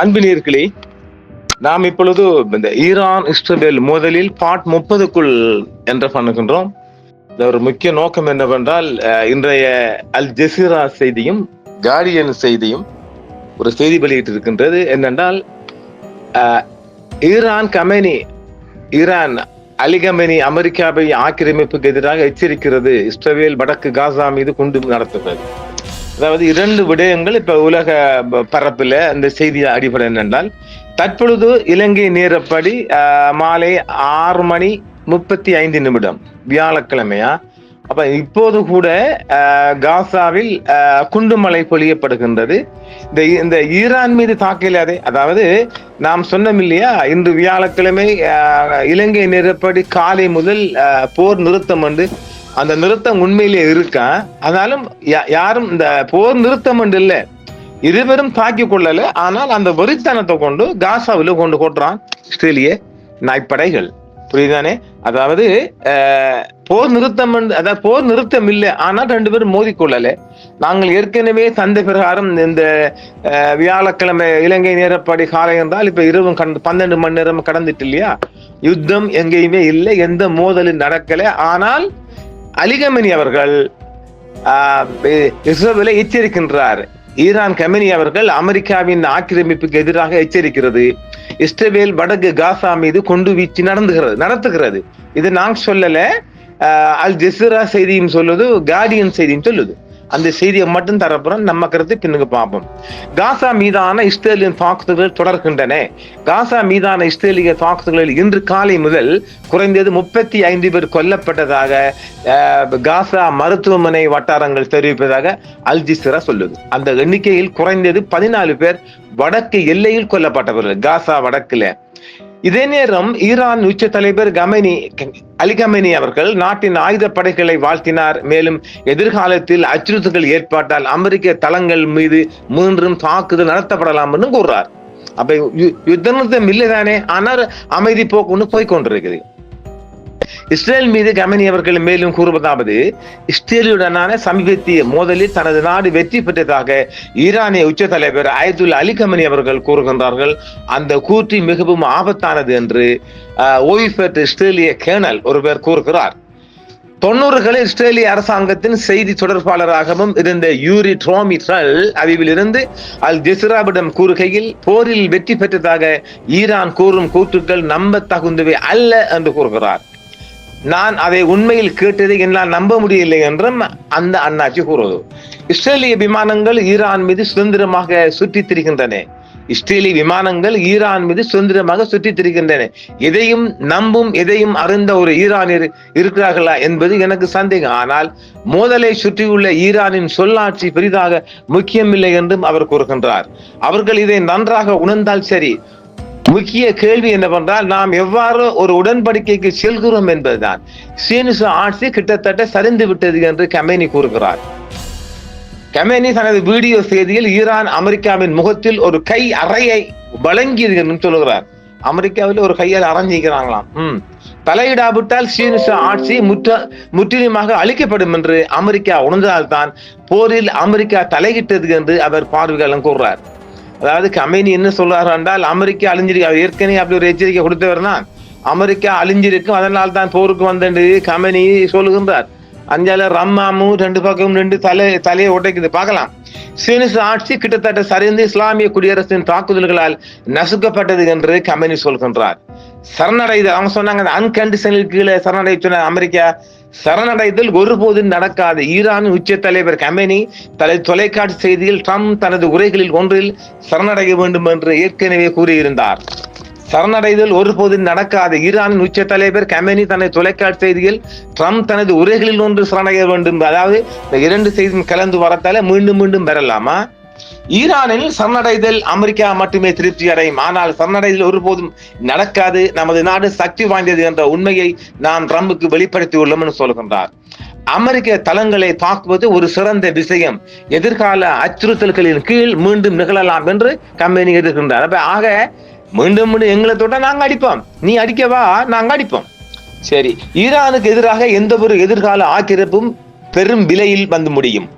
அன்பினீர்களே நாம் இப்பொழுது இந்த ஈரான் இஸ்ரேல் மோதலில் பாட் முப்பதுக்குள் என்ற பண்ணுகின்றோம். இந்த ஒரு முக்கிய நோக்கம் என்னவென்றால் இன்றைய அல் ஜெசீரா செய்தியும் கார்டியன் செய்தியும் ஒரு செய்தி வெளியிட்டிருக்கின்றது. என்னென்றால் ஈரான் கமெனி ஈரான் அலிகமெனி அமெரிக்காவை ஆக்கிரமிப்புக்கு எதிராக எச்சரிக்கிறது இஸ்ரேல் வடக்கு காசா மீது குண்டு நடத்துகிறது. அதாவது இரண்டு விடயங்கள் இப்ப உலக ப- பரப்புல அந்த செய்தி அடிப்படை என்னென்றால் தற்பொழுது இலங்கை நேரப்படி மாலை ஆறு மணி முப்பத்தி ஐந்து நிமிடம் வியாழக்கிழமையா? அப்ப இப்போது கூட காசாவில் குண்டுமலை பொழியப்படுகின்றது. இந்த இந்த ஈரான் மீது தாக்கலாதே அதாவது நாம் சொன்னோம் இல்லையா இன்று வியாழக்கிழமை இலங்கை நேரப்படி காலை முதல் போர் நிறுத்தம் வந்து அந்த நிறுத்தம் உண்மையிலே இருக்கா? ஆனாலும் யா- யாரும் இந்த போர் நிறுத்தம் என்று இல்ல. இருவரும் தாக்கி கொள்ளல ஆனால் அந்த வெறித்தனத்தை கொண்டு காசாவில் கொண்டு கொட்டுறான் இஸ்ரேலிய நாய்ப்படைகள். புரியுதானே அதாவது போர் நிறுத்தம் என்று- அதாவது போர் நிறுத்தம் இல்லை ஆனால் ரெண்டு பேரும் மோதிக்கொள்ளல நாங்கள் ஏற்கனவே தந்த பிரகாரம் இந்த வியாழக்கிழமை இலங்கை நேரப்படி காலை என்றால் இப்ப இரவு கண் பன்னெண்டு மணி நேரம் கடந்துட்டு இல்லையா? யுத்தம் எங்கேயுமே இல்லை எந்த மோதலும் நடக்கல. ஆனால் அலிகமனி அவர்கள் இஸ்ரோவில் எச்சரிக்கின்றார். ஈரான் கமினி அவர்கள் அமெரிக்காவின் ஆக்கிரமிப்புக்கு எதிராக எச்சரிக்கிறது. இஸ்ரேல் வடக்கு காசா மீது கொண்டு வீச்சு நடந்துகிறது நடத்துகிறது. இது நான் சொல்லல. அல் ஜெசிரா செய்தியும் சொல்லுது கார்டியன் செய்தியும் சொல்லுது. அந்த செய்தியை மட்டும் தரப்புறம் நம்ம கருத்து பின்னுக்கு பார்ப்போம் காசா மீதான இஸ்ரேலியன் தாக்குதல்கள் தொடர்கின்றன. காசா மீதான இஸ்ரேலிய தாக்குதல்களில் இன்று காலை முதல் குறைந்தது முப்பத்தி ஐந்து பேர் கொல்லப்பட்டதாக காசா மருத்துவமனை வட்டாரங்கள் தெரிவிப்பதாக அல் சொல்லுது. அந்த எண்ணிக்கையில் குறைந்தது பதினாலு பேர் வடக்கு எல்லையில் கொல்லப்பட்டவர்கள் காசா வடக்குல. இதே நேரம் ஈரான் உச்ச தலைவர் கமெனி அலி கமெனி அவர்கள் நாட்டின் ஆயுத படைகளை வாழ்த்தினார். மேலும் எதிர்காலத்தில் அச்சுறுத்தல்கள் ஏற்பட்டால் அமெரிக்க தளங்கள் மீது மீண்டும் தாக்குதல் நடத்தப்படலாம் என்று கூறுறார். அப்ப யு- யுத்த நிறுத்தம் இல்லைதானே ஆனால் அமைதி போக்குன்னு போய்கொண்டிருக்குது இஸ்ரேல் மீது கமெனி அவர்கள் மேலும் கூறுவதாவது இஸ்ரேலுடனான சமீபத்திய மோதலில் தனது நாடு வெற்றி பெற்றதாக ஈரானிய உச்ச தலைவர் அயதுல் அலி கமனி அவர்கள் கூறுகின்றார்கள். அந்த கூற்று மிகவும் ஆபத்தானது என்று ஓய்வு பெற்ற இஸ்ரேலிய கேர்னல் ஒருவர் கூறுகிறார். தொண்ணூறுகளில் இஸ்ரேலிய அரசாங்கத்தின் செய்தி தொடர்பாளராகவும் இருந்த யூரி ட்ரோமிட்ரல் அறிவிலிருந்து அல் ஜெசிராவிடம் கூறுகையில் போரில் வெற்றி பெற்றதாக ஈரான் கூறும் கூற்றுக்கள் நம்ப தகுந்தவை அல்ல என்று கூறுகிறார். நான் அதை உண்மையில் கேட்டதை என்னால் நம்ப முடியவில்லை என்றும் அந்த அண்ணாச்சி கூறுவது. இஸ்ரேலிய விமானங்கள் ஈரான் மீது சுதந்திரமாக சுற்றித் திரிகின்றன. இஸ்ரேலிய விமானங்கள் ஈரான் மீது சுதந்திரமாக சுற்றித் திரிகின்றன. எதையும் நம்பும் எதையும் அறிந்த ஒரு ஈரானியர் இருக்கிறார்களா என்பது எனக்கு சந்தேகம். ஆனால் மோதலை சுற்றியுள்ள ஈரானின் சொல்லாட்சி பெரிதாக முக்கியமில்லை என்றும் அவர் கூறுகின்றார். அவர்கள் இதை நன்றாக உணர்ந்தால் சரி முக்கிய கேள்வி என்னவென்றால் நாம் எவ்வாறு ஒரு உடன்படிக்கைக்கு செல்கிறோம் என்பதுதான். சீனிச ஆட்சி கிட்டத்தட்ட சரிந்து விட்டது என்று கமேனி கூறுகிறார். கமேனி தனது வீடியோ செய்தியில் ஈரான் அமெரிக்காவின் முகத்தில் ஒரு கை அறையை வழங்கியது என்று சொல்லுகிறார் அமெரிக்காவில் ஒரு கையால் அரைஞ்சிக்கிறாங்களாம். ம் தலையிடாவிட்டால் சீனிச ஆட்சி முற்ற முற்றிலுமாக அழிக்கப்படும் என்று அமெரிக்கா உணர்ந்தால்தான் போரில் அமெரிக்கா தலையிட்டது என்று அவர் பார்வைகளும் கூறுறார் அதாவது கமேனி என்ன சொல்றாரு என்றால் அமெரிக்கா அழிஞ்சிருக்கு. ஏற்கனவே அப்படி ஒரு எச்சரிக்கை கொடுத்தவர் தான். அமெரிக்கா அழிஞ்சிருக்கும் அதனால் தான் போருக்கு வந்தது. கமெனி சொல்லுகின்றார். அஞ்சால ரம்மாமும் ரெண்டு பக்கமும் ரெண்டு தலை தலையை உடைக்குது. பார்க்கலாம். சீனிஸ் ஆட்சி கிட்டத்தட்ட சரிந்து இஸ்லாமிய குடியரசின் தாக்குதல்களால் நசுக்கப்பட்டது என்று கமெனி சொல்கின்றார். சரணடைதல் அவங்க சொன்னாங்க அன்கண்டிஷனல் கீழே சரணடை சொன்ன அமெரிக்கா. சரணடைதல் ஒருபோதும் நடக்காது. ஈரான் உச்ச தலைவர் கமெனி தலை தொலைக்காட்சி செய்தியில் ட்ரம்ப் தனது உரைகளில் ஒன்றில் சரணடைய வேண்டும் என்று ஏற்கனவே கூறியிருந்தார். சரணடைதல் ஒருபோதும் நடக்காது. ஈரானின் உச்ச தலைவர் கமெனி தனது தொலைக்காட்சி செய்தியில் ட்ரம்ப் தனது உரைகளில் ஒன்று சரணடைய வேண்டும். அதாவது இந்த இரண்டு செய்தியும் கலந்து வரத்தால மீண்டும் மீண்டும் பெறலாமா ஈரானில் சரணடைதல் அமெரிக்கா மட்டுமே திருப்தி அடையும். ஆனால் சரணடைதல் ஒருபோதும் நடக்காது. நமது நாடு சக்தி வாய்ந்தது என்ற உண்மையை நாம் ட்ரம்புக்கு வெளிப்படுத்தியுள்ளோம் என்று சொல்கின்றார். அமெரிக்க தளங்களை தாக்குவது ஒரு சிறந்த விஷயம். எதிர்கால அச்சுறுத்தல்களின் கீழ் மீண்டும் நிகழலாம் என்று கம்பெனி எதிர்க்கின்றார். அப்ப ஆக மீண்டும் மீண்டும் எங்களை தொட்ட நாங்க அடிப்போம். நீ அடிக்கவா நாங்க அடிப்போம். சரி ஈரானுக்கு எதிராக எந்த ஒரு எதிர்கால ஆக்கிரப்பும் பெரும் விலையில் வந்து முடியும்.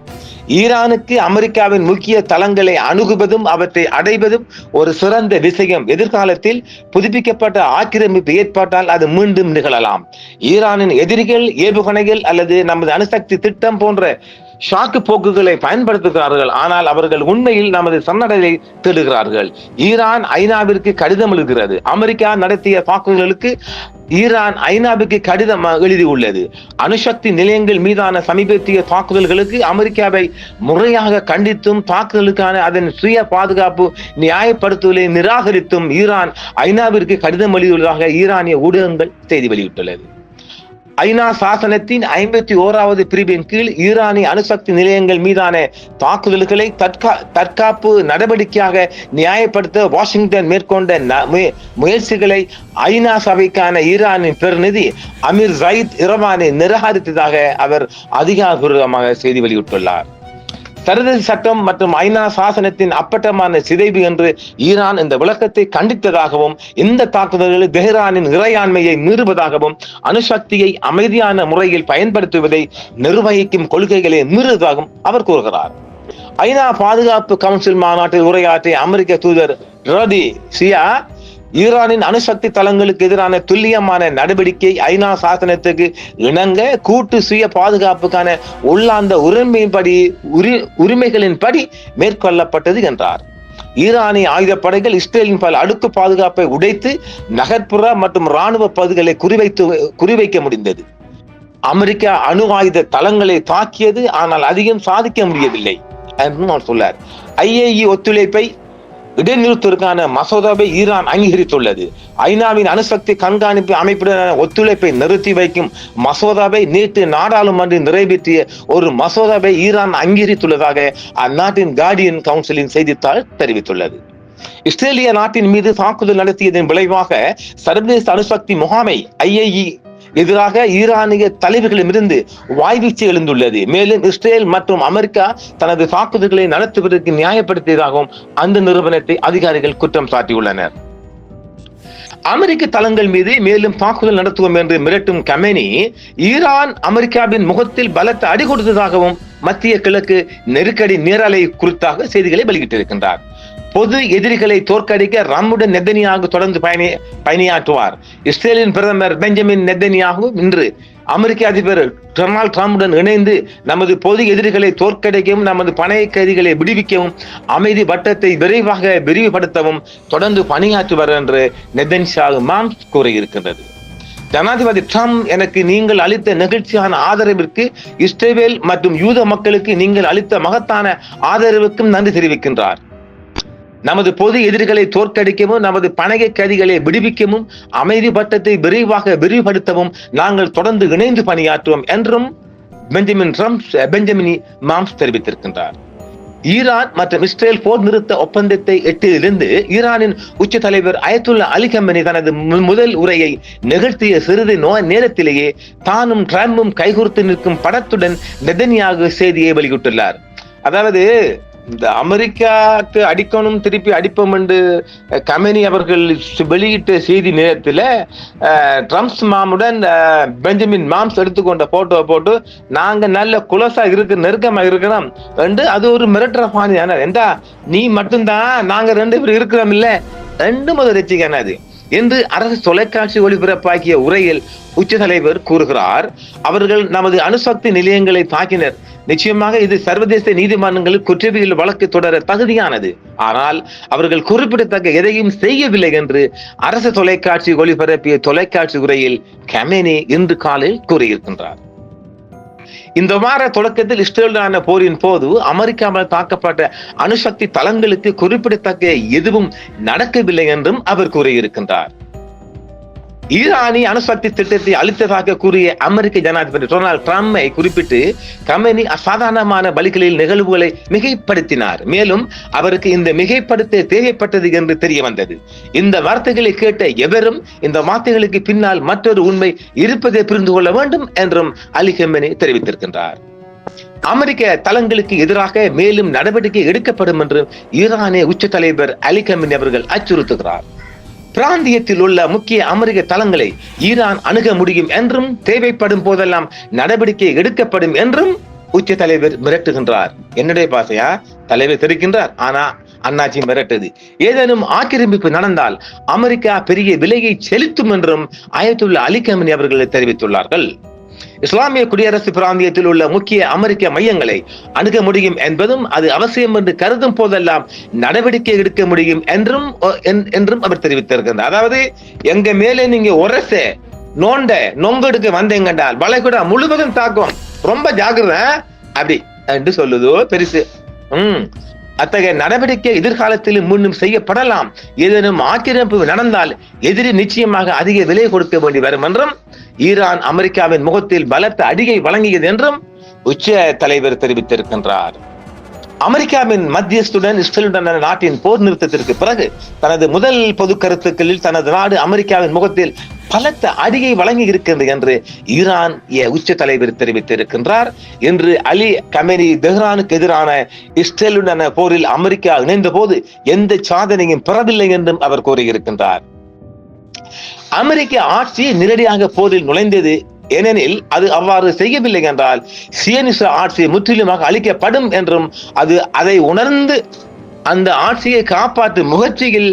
ஈரானுக்கு அமெரிக்காவின் முக்கிய தளங்களை அணுகுவதும் அவற்றை அடைவதும் ஒரு சிறந்த விஷயம். எதிர்காலத்தில் புதுப்பிக்கப்பட்ட ஆக்கிரமிப்பு ஏற்பட்டால் அது மீண்டும் நிகழலாம். ஈரானின் எதிரிகள் ஏவுகணைகள் அல்லது நமது அணுசக்தி திட்டம் போன்ற ஷாக்கு போக்குகளை பயன்படுத்துகிறார்கள். ஆனால் அவர்கள் உண்மையில் நமது சன்னடலை தேடுகிறார்கள். ஈரான் ஐநாவிற்கு கடிதம் எழுதுகிறது. அமெரிக்கா நடத்திய தாக்குதல்களுக்கு ஈரான் ஐநாவுக்கு கடிதம் எழுதியுள்ளது. அணுசக்தி நிலையங்கள் மீதான சமீபத்திய தாக்குதல்களுக்கு அமெரிக்காவை முறையாக கண்டித்தும் தாக்குதலுக்கான அதன் சுய பாதுகாப்பு நியாயப்படுத்துதலை நிராகரித்தும் ஈரான் ஐநாவிற்கு கடிதம் எழுதியுள்ளதாக ஈரானிய ஊடகங்கள் செய்தி வெளியிட்டுள்ளது. ஐநா சாசனத்தின் ஐம்பத்தி ஓராவது பிரிவின் கீழ் ஈரானிய அணுசக்தி நிலையங்கள் மீதான தாக்குதல்களை தற்கா தற்காப்பு நடவடிக்கையாக நியாயப்படுத்த வாஷிங்டன் மேற்கொண்ட முயற்சிகளை ஐநா சபைக்கான ஈரானின் பிரதிநிதி அமீர் ஜயித் இரவானை நிராகரித்ததாக அவர் அதிகாரபூர்வமாக செய்தி வெளியிட்டுள்ளார். சர்வதேச சட்டம் மற்றும் ஐநா சாசனத்தின் அப்பட்டமான சிதைவு என்று ஈரான் இந்த விளக்கத்தை கண்டித்ததாகவும் இந்த தாக்குதல்கள் தெஹ்ரானின் இறையாண்மையை மீறுவதாகவும் அணுசக்தியை அமைதியான முறையில் பயன்படுத்துவதை நிர்வகிக்கும் கொள்கைகளை மீறுவதாகவும் அவர் கூறுகிறார். ஐநா பாதுகாப்பு கவுன்சில் மாநாட்டில் உரையாற்றிய அமெரிக்க தூதர் ரதி சியா ஈரானின் அணுசக்தி தளங்களுக்கு எதிரான துல்லியமான நடவடிக்கை ஐநா சாசனத்துக்கு இணங்க கூட்டு சுய பாதுகாப்புக்கான உள்ளாந்த உரிமையின்படி உரி உரிமைகளின்படி மேற்கொள்ளப்பட்டது என்றார். ஈரானிய ஆயுதப்படைகள் இஸ்ரேலின் பல அடுக்கு பாதுகாப்பை உடைத்து நகர்ப்புற மற்றும் ராணுவ பகுதிகளை குறிவைத்து குறிவைக்க முடிந்தது. அமெரிக்கா அணு ஆயுத தளங்களை தாக்கியது ஆனால் அதிகம் சாதிக்க முடியவில்லை என்று அவர் சொல்லார் ஐஏஇ ஒத்துழைப்பை இடைநிறுத்தத்திற்கான மசோதாவை ஈரான் அங்கீகரித்துள்ளது. ஐநாவின் அணுசக்தி கண்காணிப்பு அமைப்புடனான ஒத்துழைப்பை நிறுத்தி வைக்கும் மசோதாவை நேற்று நாடாளுமன்றம் நிறைவேற்றிய ஒரு மசோதாவை ஈரான் அங்கீகரித்துள்ளதாக அந்நாட்டின் கார்டியன் கவுன்சிலின் செய்தித்தாள் தெரிவித்துள்ளது. இஸ்ரேலிய நாட்டின் மீது தாக்குதல் நடத்தியதன் விளைவாக சர்வதேச அணுசக்தி முகாமை ஐஏஇ எதிராக ஈரானிய தலைவர்களிடமிருந்து வாய்வீச்சு எழுந்துள்ளது. மேலும் இஸ்ரேல் மற்றும் அமெரிக்கா தனது தாக்குதல்களை நடத்துவதற்கு நியாயப்படுத்தியதாகவும் அந்த நிறுவனத்தை அதிகாரிகள் குற்றம் சாட்டியுள்ளனர். அமெரிக்க தளங்கள் மீது மேலும் தாக்குதல் நடத்துவோம் என்று மிரட்டும் கமெனி ஈரான் அமெரிக்காவின் முகத்தில் பலத்த அடி கொடுத்ததாகவும் மத்திய கிழக்கு நெருக்கடி நேரலை குறித்தாக செய்திகளை வெளியிட்டிருக்கின்றார். பொது எதிரிகளை தோற்கடிக்க ரம்முடன் நெத்தனியாக தொடர்ந்து பயணி பணியாற்றுவார் இஸ்ரேலின் பிரதமர் பெஞ்சமின் நெத்தனியாகு இன்று. அமெரிக்க அதிபர் டொனால்ட் ட்ரம்புடன் இணைந்து நமது பொது எதிரிகளை தோற்கடிக்கவும் நமது பணைய கைதிகளை விடுவிக்கவும் அமைதி வட்டத்தை விரைவாக விரிவுபடுத்தவும் தொடர்ந்து பணியாற்றுவார் என்று நெதன்ஷா மாம் கூறியிருக்கின்றது. ஜனாதிபதி ட்ரம்ப் எனக்கு நீங்கள் அளித்த நெகிழ்ச்சியான ஆதரவிற்கு இஸ்ரேல் மற்றும் யூத மக்களுக்கு நீங்கள் அளித்த மகத்தான ஆதரவுக்கும் நன்றி தெரிவிக்கின்றார். நமது பொது எதிரிகளை தோற்கடிக்கவும் நமது பணகை கைதிகளை விடுவிக்கவும் அமைதி பட்டத்தை விரைவாக விரிவுபடுத்தவும் நாங்கள் தொடர்ந்து இணைந்து பணியாற்றுவோம் என்றும் பெஞ்சமின் ட்ரம்ப் பெஞ்சமினி மாம்ஸ் தெரிவித்திருக்கின்றார். ஈரான் மற்றும் இஸ்ரேல் போர் நிறுத்த ஒப்பந்தத்தை எட்டியிலிருந்து ஈரானின் உச்ச தலைவர் அயத்துல்லா அலி கம்பெனி தனது முதல் உரையை நிகழ்த்திய சிறிது நோ நேரத்திலேயே தானும் டிரம்பும் கைகோர்த்து நிற்கும் படத்துடன் நெதன்யாக செய்தியை வெளியிட்டுள்ளார். அதாவது இந்த அமெரிக்காக்கு அடிக்கணும் திருப்பி அடிப்போம் என்று கமெனி அவர்கள் வெளியிட்ட செய்தி நேரத்தில் ட்ரம்ப்ஸ் மாமுடன் பெஞ்சமின் மாம்ஸ் எடுத்துக்கொண்ட போட்டோவை போட்டு நாங்கள் நல்ல குலசா இருக்கு நெருக்கமாக இருக்கிறோம் என்று அது ஒரு மிரட்டுற பாணி ஆனால் எந்தா நீ மட்டும்தான் நாங்கள் ரெண்டு பேரும் இருக்கிறோம் இல்லை? ரெண்டு முதல் ரசிக்கான அது. என்று அரசு தொலைக்காட்சி ஒளிபரப்பாக்கிய உரையில் உச்ச தலைவர் கூறுகிறார் அவர்கள் நமது அணுசக்தி நிலையங்களை தாக்கினர். நிச்சயமாக இது சர்வதேச நீதிமன்றங்களில் குற்றவியல் வழக்கு தொடர தகுதியானது. ஆனால் அவர்கள் குறிப்பிடத்தக்க எதையும் செய்யவில்லை என்று அரசு தொலைக்காட்சி ஒளிபரப்பிய தொலைக்காட்சி உரையில் கமேனி இன்று காலையில் கூறியிருக்கின்றார். இந்த வார தொடக்கத்தில் இஸ்ரேலுடான போரின் போது அமெரிக்காவால் தாக்கப்பட்ட அணுசக்தி தளங்களுக்கு குறிப்பிடத்தக்க எதுவும் நடக்கவில்லை என்றும் அவர் கூறியிருக்கின்றார். ஈரானி அணுசக்தி திட்டத்தை அளித்ததாக கூறிய அமெரிக்க ஜனாதிபதி டொனால்ட் ட்ரம்பை குறிப்பிட்டு கமெனி அசாதாரணமான பலிகளில் நிகழ்வுகளை மிகைப்படுத்தினார். மேலும் அவருக்கு இந்த மிகைப்படுத்த தேவைப்பட்டது என்று தெரிய வந்தது இந்த வார்த்தைகளை கேட்ட எவரும் இந்த வார்த்தைகளுக்கு பின்னால் மற்றொரு உண்மை இருப்பதை புரிந்து கொள்ள வேண்டும் என்றும் அலி கெமெனி தெரிவித்திருக்கின்றார். அமெரிக்க தளங்களுக்கு எதிராக மேலும் நடவடிக்கை எடுக்கப்படும் என்று ஈரானிய உச்ச தலைவர் அலி கமினி அவர்கள் அச்சுறுத்துகிறார். பிராந்தியத்தில் உள்ள முக்கிய அமெரிக்க தளங்களை ஈரான் அணுக முடியும் என்றும் தேவைப்படும் போதெல்லாம் நடவடிக்கை எடுக்கப்படும் என்றும் உச்ச தலைவர் மிரட்டுகின்றார். என்னுடைய பாசையா? தலைவர் தெரிக்கின்றார் ஆனா அண்ணாச்சி மிரட்டுது. ஏதேனும் ஆக்கிரமிப்பு நடந்தால் அமெரிக்கா பெரிய விலையை செலுத்தும் என்றும் அயத்துள்ள அலிகமினி அவர்கள் தெரிவித்துள்ளார்கள். இஸ்லாமிய குடியரசு பிராந்தியத்தில் உள்ள முக்கிய அமெரிக்க மையங்களை அணுக முடியும் என்பதும் அது அவசியம் என்று கருதும் போதெல்லாம் நடவடிக்கை எடுக்க முடியும் என்றும் என்- என்றும் அவர் தெரிவித்திருக்கிறார் அதாவது எங்க மேலே நீங்க உரச நோண்ட நொங்கெடுக்க வந்தீங்கன்றால் வளைகுடா முழுவதும் தாக்கும். ரொம்ப ஜாகிரத அப்படி என்று சொல்லுதோ பெருசு. உம் அத்தகைய நடவடிக்கை எதிர்காலத்தில் முன்னும் செய்யப்படலாம். ஏதேனும் ஆக்கிரமிப்பு நடந்தால் எதிரி நிச்சயமாக அதிக விலை கொடுக்க வேண்டி வரும் என்றும் ஈரான் அமெரிக்காவின் முகத்தில் பலத்த அடியை வழங்கியது என்றும் உச்ச தலைவர் தெரிவித்திருக்கின்றார். அமெரிக்காவின் மத்தியஸ்துடன் இஸ்ரேலுடன் நாட்டின் போர் நிறுத்தத்திற்கு பிறகு தனது முதல் பொது கருத்துக்களில் தனது நாடு அமெரிக்காவின் முகத்தில் பலத்த அடியை வழங்கி இருக்கின்றது என்று ஈரான் உச்ச தலைவர் தெரிவித்திருக்கின்றார். என்று அலி கமெனி தெஹ்ரானுக்கு எதிரான இஸ்ரேலுடனான போரில் அமெரிக்கா இணைந்த போது எந்த சாதனையும் பெறவில்லை என்றும் அவர் கூறியிருக்கின்றார். அமெரிக்க ஆட்சி நேரடியாக போரில் நுழைந்தது ஏனெனில் அது அவ்வாறு செய்யவில்லை என்றால் சியனிச ஆட்சி முற்றிலுமாக அழிக்கப்படும் என்றும் அது அதை உணர்ந்து அந்த ஆட்சியை காப்பாற்றும் முயற்சியில்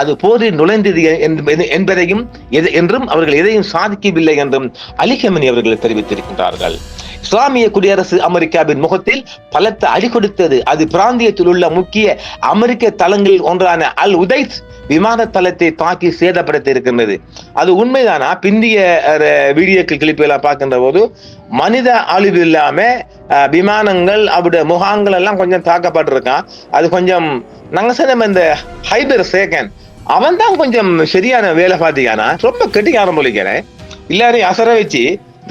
அது போரில் நுழைந்தது என்பதையும் என்றும் அவர்கள் எதையும் சாதிக்கவில்லை என்றும் அலிகமனி அவர்கள் தெரிவித்திருக்கின்றார்கள். இஸ்லாமிய குடியரசு அமெரிக்காவின் முகத்தில் பலத்த அடி கொடுத்தது. அது பிராந்தியத்தில் உள்ள முக்கிய அமெரிக்க தளங்களில் ஒன்றான அல் உதைத் விமான தளத்தை தாக்கி சேதப்படுத்தி இருக்கின்றது அது உண்மைதானா? பிந்திய வீடியோக்கள் கிளிப்பெல்லாம் பார்க்கின்ற போது மனித அழிவு இல்லாம விமானங்கள் அவருடைய முகாங்கள் எல்லாம் கொஞ்சம் தாக்கப்பட்டிருக்கான். அது கொஞ்சம் நாங்க சொன்ன இந்த ஹைபர் சேகன் அவன் தான் கொஞ்சம் சரியான வேலை பார்த்தீங்கன்னா ரொம்ப கெட்டிக்காரம் போலிக்கிறேன் எல்லாரையும் அசர வச்சு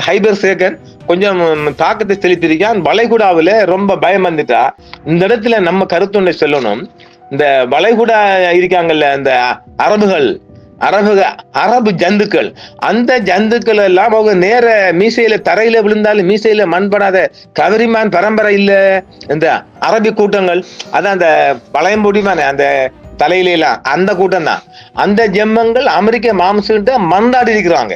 ஹைபர் சேகன் கொஞ்சம் தாக்கத்தை செலுத்திருக்கான் வளைகுடாவில் ரொம்ப பயம் வந்துட்டா. இந்த இடத்துல நம்ம கருத்துண்டை சொல்லணும். இந்த வளைகுடா இருக்காங்கல்ல இந்த அரபுகள் அரபு அரபு ஜந்துக்கள். அந்த ஜந்துக்கள் எல்லாம் அவங்க நேர மீசையில தரையில விழுந்தாலும் மீசையில மண்படாத கவரிமான் பரம்பரை இல்ல. இந்த அரபி கூட்டங்கள் அதான் அந்த பழையம்பொடிமான அந்த தலையில எல்லாம் அந்த கூட்டம் தான் அந்த ஜெம்மங்கள் அமெரிக்க மாம்சங்கிட்ட மந்தாடி இருக்கிறாங்க.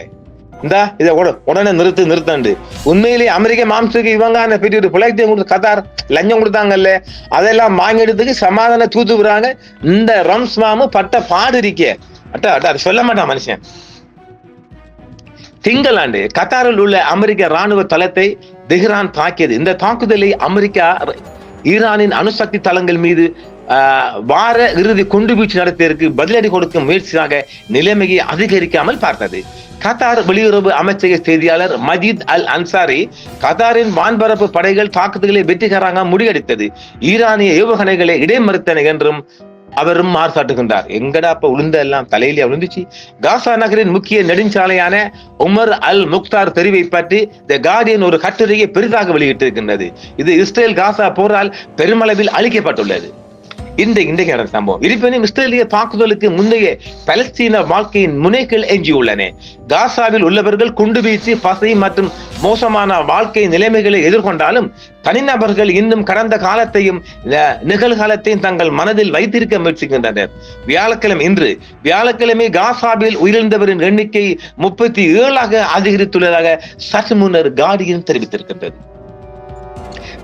இந்தா இதை உடனே நிறுத்து நிறுத்தண்டு. உண்மையிலேயே அமெரிக்க மாம்சுக்கு இவங்க அந்த பெரிய ஒரு பிழைத்தையும் கொடுத்து கத்தார் லஞ்சம் கொடுத்தாங்கல்ல? அதெல்லாம் வாங்கிடுறதுக்கு சமாதான தூத்து விடுறாங்க. இந்த ரம்ஸ் மாமு பட்ட பாடு இருக்கே. அட்டா அட்டா அது சொல்ல மாட்டான் மனுஷன். திங்களாண்டு கத்தாரில் உள்ள அமெரிக்க ராணுவ தளத்தை தெஹ்ரான் தாக்கியது. இந்த தாக்குதலை அமெரிக்கா ஈரானின் அணுசக்தி தளங்கள் மீது வார இறுதி குண்டுவீச்சு நடத்தியதற்கு பதிலடி கொடுக்கும் முயற்சியாக நிலைமையை அதிகரிக்காமல் பார்த்தது. கத்தார் வெளியுறவு அமைச்சக செய்தியாளர் மஜீத் அல் அன்சாரி கத்தாரின் வான்பரப்பு படைகள் தாக்குதல்களை வெற்றிகரமாக முடியடித்தது ஈரானிய ஏவுகணைகளை இடைமறுத்தன என்றும் அவரும் மார்சாட்டுகின்றார் எங்கடா அப்ப உளுந்த எல்லாம் தலையிலே விழுந்துச்சு? காசா நகரின் முக்கிய நெடுஞ்சாலையான உமர் அல் முக்தார் தெரிவை பற்றி த கார்டியன் ஒரு கட்டுரையை பெரிதாக வெளியிட்டிருக்கின்றது. இது இஸ்ரேல் காசா போரால் பெருமளவில் அழிக்கப்பட்டுள்ளது. இந்த இன்றைய நடந்த சம்பவம். இருப்பினும் இஸ்ரேலிய தாக்குதலுக்கு முந்தைய பலஸ்தீன வாழ்க்கையின் முனைகள் எஞ்சியுள்ளன. காசாவில் உள்ளவர்கள் குண்டு வீச்சு பசை மற்றும் மோசமான வாழ்க்கை நிலைமைகளை எதிர்கொண்டாலும் தனிநபர்கள் இன்னும் கடந்த காலத்தையும் நிகழ்காலத்தையும் தங்கள் மனதில் வைத்திருக்க முயற்சிக்கின்றனர். வியாழக்கிழமை இன்று வியாழக்கிழமை காசாவில் உயிரிழந்தவரின் எண்ணிக்கை முப்பத்தி ஏழாக அதிகரித்துள்ளதாக சற்று முன்னர் கார்டியன் தெரிவித்திருக்கின்றது.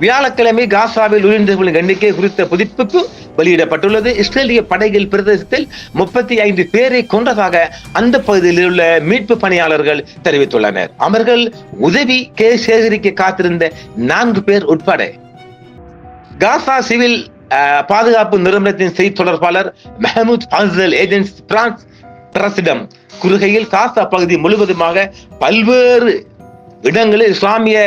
வியாழக்கிழமை காசாவில் உயிரிழந்தவர்களின் எண்ணிக்கை குறித்த புதுப்பிப்பு வெளியிடப்பட்டுள்ளது. இஸ்ரேலிய படைகள் பிரதேசத்தில் முப்பத்தி ஐந்து பேரை கொன்றதாக அந்த பகுதியில் உள்ள மீட்பு பணியாளர்கள் தெரிவித்துள்ளனர். அவர்கள் உதவி கே. சேகரிக்க காத்திருந்த நான்கு பேர் உட்பட காசா சிவில் அஹ், பாதுகாப்பு நிறுவனத்தின் செய்தி தொடர்பாளர் மெஹமூத் ஃபசல் ஏஜென்ஸ் பிரான்ஸ் பிரசிடம். குறுகையில் காசா பகுதி முழுவதுமாக பல்வேறு இடங்களில் இஸ்லாமிய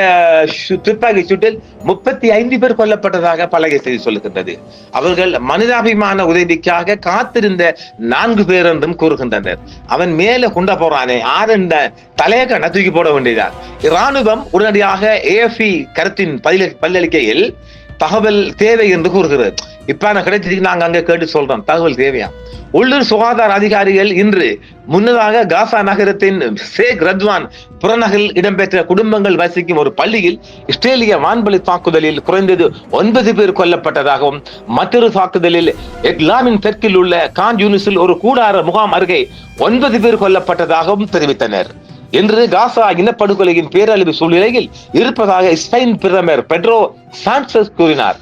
துப்பாக்கி சூட்டில் முப்பத்தி ஐந்து பேர் கொல்லப்பட்டதாக பலகை செய்தி சொல்லுகின்றது. அவர்கள் மனிதாபிமான உதவிக்காக காத்திருந்த நான்கு பேர் என்றும் கூறுகின்றனர். அவன் மேல குண்ட போறானே ஆறு இந்த தலையக்க தூக்கி போட வேண்டியதான் இராணுவம் உடனடியாக ஏஎஃப்இ கருத்தின் பதில பதிலளிக்கையில் தகவல் தேவை என்று கூறுகிறது. இப்ப நான் கிடைச்சிருக்கு நாங்க அங்க கேட்டு சொல்றோம் தகவல் தேவையா? உள்ளூர் சுகாதார அதிகாரிகள் இன்று முன்னதாக காசா நகரத்தின் ஷேக் ரத்வான் புறநகரில் இடம்பெற்ற குடும்பங்கள் வசிக்கும் ஒரு பள்ளியில் இஸ்ரேலிய வான்பலி தாக்குதலில் குறைந்தது ஒன்பது பேர் கொல்லப்பட்டதாகவும் மற்றொரு தாக்குதலில் எக்லாமின் தெற்கில் உள்ள கான் யூனிஸில் ஒரு கூடார முகாம் அருகே ஒன்பது பேர் கொல்லப்பட்டதாகவும் தெரிவித்தனர். என்று காசா இனப்படுகொலையின் பேரழிவு சூழ்நிலையில் இருப்பதாக ஸ்பெயின் பிரதமர் பெட்ரோ சான்சஸ் கூறினார்.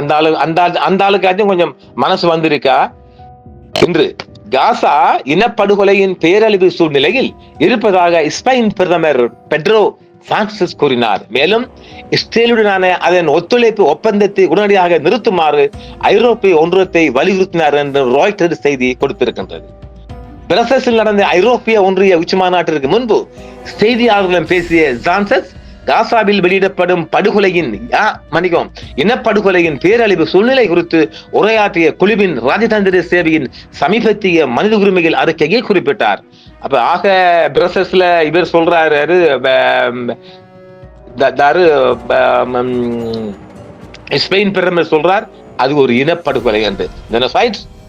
அந்த ஆளு அந்த அந்த ஆளுக்காச்சும் கொஞ்சம் மனசு வந்திருக்கா? என்று காசா இனப்படுகொலையின் பேரழிவு சூழ்நிலையில் இருப்பதாக ஸ்பெயின் பிரதமர் பெட்ரோ சான்சஸ் கூறினார். மேலும் இஸ்ரேலுடனான அதன் ஒத்துழைப்பு ஒப்பந்தத்தை உடனடியாக நிறுத்துமாறு ஐரோப்பிய ஒன்றியத்தை வலியுறுத்தினார் என்று ராய்டர் செய்தி கொடுத்திருக்கின்றது. பிரசஸில் நடந்த ஐரோப்பிய ஒன்றிய உச்சி மாநாட்டிற்கு முன்பு செய்தியாளர்களிடம் பேசிய ஜான்சஸ் காசாவில் வெளியிடப்படும் படுகொலையின் ஆ, இனப்படுகொலையின் பேரழிவு சூழ்நிலை குறித்து உரையாற்றிய குழுவின் ராஜதந்திர சேவையின் சமீபத்திய மனித உரிமைகள் அறிக்கையை குறிப்பிட்டார். அப்ப ஆக பிரசஸ்ல இவர் சொல்றாரு த- ஸ்பெயின் பிரதமர் சொல்றார் அது ஒரு இனப்படுகொலை என்று.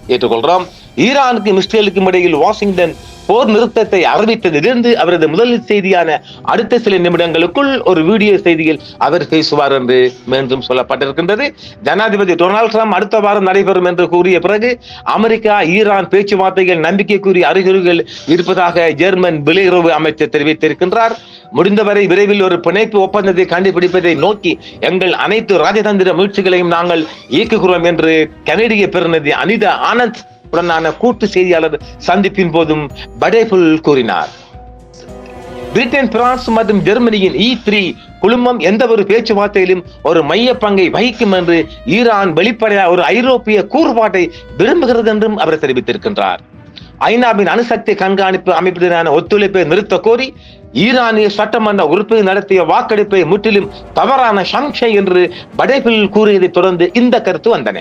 ஏற்றுக்கொள்றோம். ஈரானுக்கும் இஸ்ரேலுக்கும் இடையில் வாஷிங்டன் போர் நிறுத்தத்தை அறிவித்ததிலிருந்து அவரது முதல் செய்தியான அடுத்த சில நிமிடங்களுக்குள் ஒரு வீடியோ செய்தியில் அவர் பேசுவார் என்று மீண்டும் சொல்லப்பட்டிருக்கின்றது. ஜனாதிபதி டொனால்ட் ட்ரம்ப் அடுத்த வாரம் நடைபெறும் என்று கூறிய பிறகு அமெரிக்கா ஈரான் பேச்சுவார்த்தைகள் நம்பிக்கைக்குரிய அறிகுறிகள் இருப்பதாக ஜெர்மன் வெளியுறவு அமைச்சர் தெரிவித்திருக்கின்றார். முடிந்தவரை விரைவில் ஒரு பிணைப்பு ஒப்பந்தத்தை கண்டுபிடிப்பதை நோக்கி எங்கள் அனைத்து ராஜதந்திர முயற்சிகளையும் நாங்கள் இயக்குகிறோம் என்று கனடிய பிரதிநிதி அனிதா ஆனந்த் உடனான கூட்டு செய்தியாளர் சந்திப்பின் போதும் படேபுல் கூறினார். பிரிட்டன் பிரான்ஸ் மற்றும் ஜெர்மனியின் e இ த்ரீ குழுமம் எந்த ஒரு பேச்சுவார்த்தையிலும் ஒரு மைய பங்கை வகிக்கும் என்று ஈரான் வெளிப்படையாக ஒரு ஐரோப்பிய கூறுபாட்டை விரும்புகிறது என்றும் அவர் தெரிவித்திருக்கின்றார். ஐநாவின் அணுசக்தி கண்காணிப்பு அமைப்புடனான ஒத்துழைப்பை நிறுத்த கோரி ஈரானிய சட்டமன்ற உறுப்பினர் நடத்திய வாக்கெடுப்பை முற்றிலும் தவறான சங்ஷை என்று படேபில் கூறியதை தொடர்ந்து இந்த கருத்து வந்தன.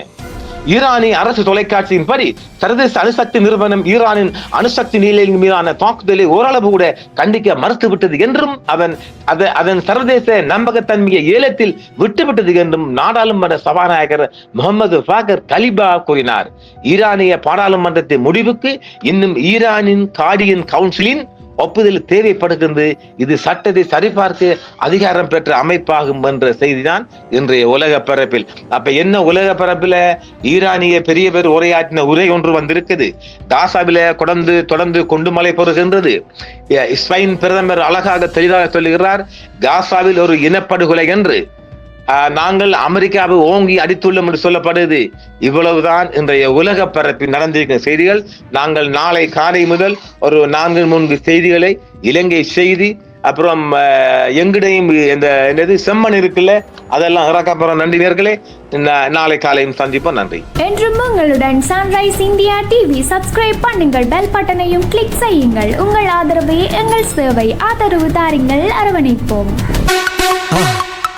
ஈரானிய அரசு தொலைக்காட்சியின்படி சர்வதேச அணுசக்தி நிறுவனம் ஈரானின் அணுசக்தி நிலையின் மீதான தாக்குதலை ஓரளவு கூட கண்டிக்க மறுத்துவிட்டது என்றும் அவன் அத- அதன் சர்வதேச நம்பகத்தன்மையை ஏலத்தில் விட்டுவிட்டது என்றும் நாடாளுமன்ற சபாநாயகர் முகமது ஃபாகர் கலிபா கூறினார். ஈரானிய பாராளுமன்றத்தின் முடிவுக்கு இன்னும் ஈரானின் காடியின் கவுன்சிலின் ஒப்புதல் தேவைப்படுகின்றது இது சட்டத்தை சரிபார்க்க அதிகாரம் பெற்ற அமைப்பாகும் என்ற செய்திதான் இன்றைய உலக பரப்பில். அப்ப என்ன உலக பரப்பில் ஈரானிய பெரிய பேர் உரையாற்றின உரை ஒன்று வந்திருக்குது. காசாவில தொடர்ந்து தொடர்ந்து கொண்டு மலை பொறுகின்றது. எ- ஸ்பெயின் பிரதமர் அழகாக தெளிவாக சொல்லுகிறார் காசாவில் ஒரு இனப்படுகொலை என்று. நாங்கள் அமெரிக்காவை ஓங்கி அடித்துள்ளோம் என்று சொல்லப்படுது. இவ்வளவுதான் இன்றைய உலக பரப்பில் நடந்திருக்கிற செய்திகள். நாங்கள் நாளை காலை முதல் ஒரு நான்கு மூன்று செய்திகளை இலங்கை செய்தி அப்புறம் எங்கிடையும் இந்த என்னது செம்மண் இருக்குல்ல அதெல்லாம் இறக்கப்புறம் நன்றி நேர்களே. நாளை காலையும் சந்திப்போம். நன்றி. என்றும் உங்களுடன் சன்ரைஸ் இந்தியா டிவி சப்ஸ்கிரைப் பண்ணுங்கள். பெல் பட்டனையும் கிளிக் செய்யுங்கள். உங்கள் ஆதரவை எங்கள் சேவை ஆதரவு தாருங்கள். அரவணைப்போம்.